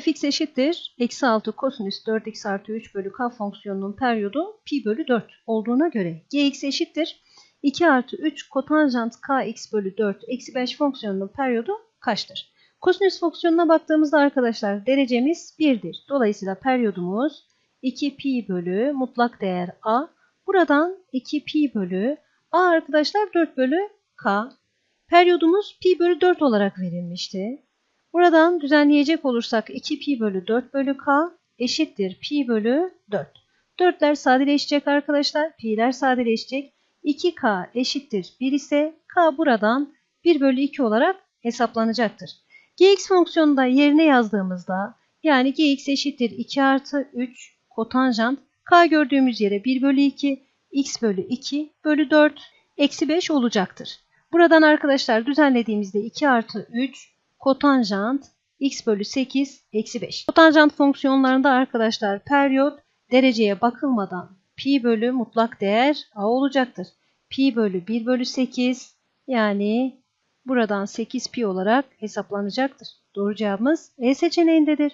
fx eşittir. Eksi 6 kosinüs 4x artı 3 bölü k fonksiyonunun periyodu pi bölü 4 olduğuna göre gx eşittir. 2 artı 3 kotanjant kx bölü 4 eksi 5 fonksiyonunun periyodu kaçtır? Kosinüs fonksiyonuna baktığımızda arkadaşlar derecemiz 1'dir. Dolayısıyla periyodumuz 2 pi bölü mutlak değer a. Buradan 2 pi bölü a arkadaşlar 4 bölü k. Periyodumuz pi bölü 4 olarak verilmişti. Buradan düzenleyecek olursak 2 pi bölü 4 bölü k eşittir pi bölü 4. 4'ler sadeleşecek arkadaşlar. Pi'ler sadeleşecek. 2k eşittir 1 ise k buradan 1 bölü 2 olarak hesaplanacaktır. gx fonksiyonunu da yerine yazdığımızda yani gx eşittir 2 artı 3 kotanjant k gördüğümüz yere 1 bölü 2 x bölü 2 bölü 4 eksi 5 olacaktır. Buradan arkadaşlar düzenlediğimizde 2 artı 3 kotanjant x bölü 8 eksi 5. Kotanjant fonksiyonlarında arkadaşlar periyot dereceye bakılmadan pi bölü mutlak değer a olacaktır. Pi bölü 1 bölü 8 yani buradan 8 pi olarak hesaplanacaktır. Doğru cevabımız E seçeneğindedir.